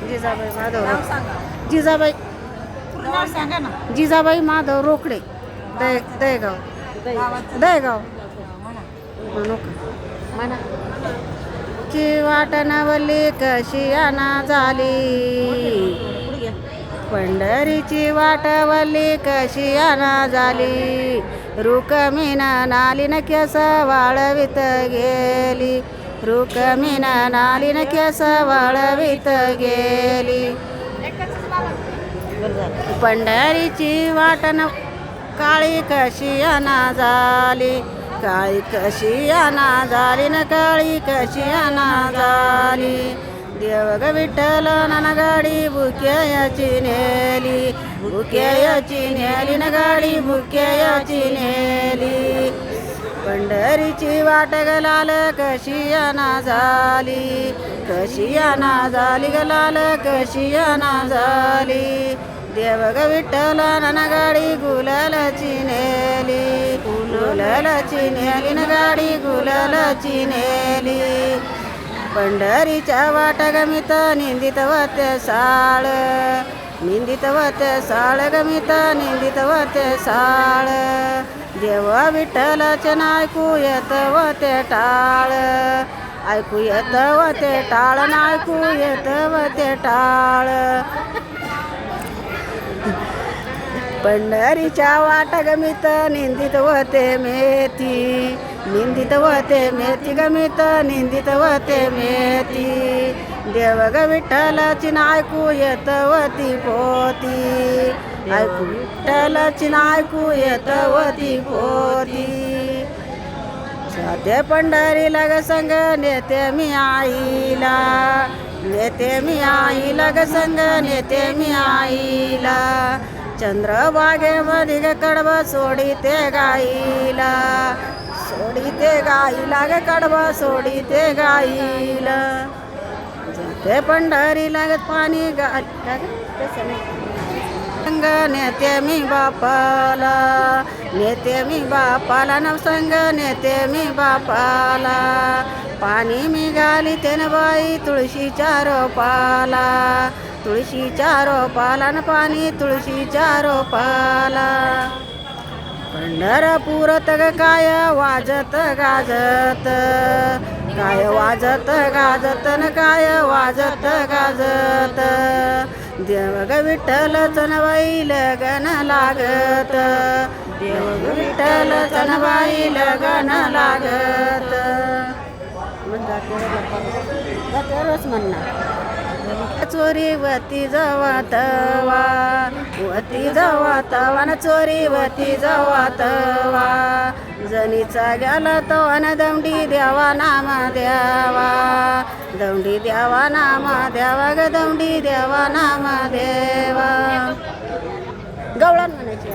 जिजाबाई माधव रोकडे. जिजाबाई नाव सांगा ना. जिजाबाई माधव रोकडे. दय दयगाव. दयगाव. म्हणा. का म्हणा आना झाली. पंढरीची वाटवली कशी आना झाली? रुकमीना नालीन केस वाळवित गेली. रुकमिन नालीन केस वाळवित गेली पंढरीची वाटण काळी कशी अना झाली काळी कशी अना झाली न काळी कशी अना झाली देवग विठ्ठल नन गाडी बुक्याची नेली बुक्याची नेली न गाडी बुक्याची नेली पंढरीची वाट गलाल कशी आना झाली? कशी आना झाली गलाल कशी आना झाली? देवग विठ्ठल गाडी गुलालाची नेली. गुलालाची नेली न गाडी गुलालाची नेली. पंढरीच्या वाट गमित निंदित वते साळ. निंदित वते साळ गमित निंदित वते साळ. देव विठ्ठलाचे नायकू येत व ते टाळ. ऐकू येत व ते टाळ नायकू येत येत ते टाळ. पंढरीच्या वाट गमित निंदित होते मेथी. निंदित वते मेथी गमित निंदित वते मेथी. देवग विठ्ठलाची नायकू ऐकू येत वती पोती ऐकू विठ्ठलची नायकू येत होती पोती. साधे पंढरीला ग संग नेते मी आईला. नेते मी आईला ग संग नेते मी आईला. चंद्रबागेमध्ये ग कडब सोडी ते गाईला. सोडी ते गाईला ग कडब सोडी ते गाईला. ते पंढरीला ग पाणी गाय तसं संग नेते मी बापाला. नेते मी बापाला नवसंग नेते मी बापाला. पाणी मी घाली तेन बाई तुळशीच्या रोपाला. तुळशीच्या रोपाला न पाणी तुळशीच्या रोपाला. पंढरपुरत ग काय वाजत गाजत? काय वाजत गाजत न काय वाजत गाजत? देवग विठ्ठल चनवाई लगन लागत. देवग विठ्ठल चनवाई लगन लागत. रोज म्हणणार. चोरी वती जवा तवा वती जवा तवा न चोरी वती जवा तवा जनीचा गेला तो अन दमडी द्यावा नाम द्यावा. दमडी द्यावा नाम द्यावा ग दमडी द्यावा नाम देवा गवळण म्हणायची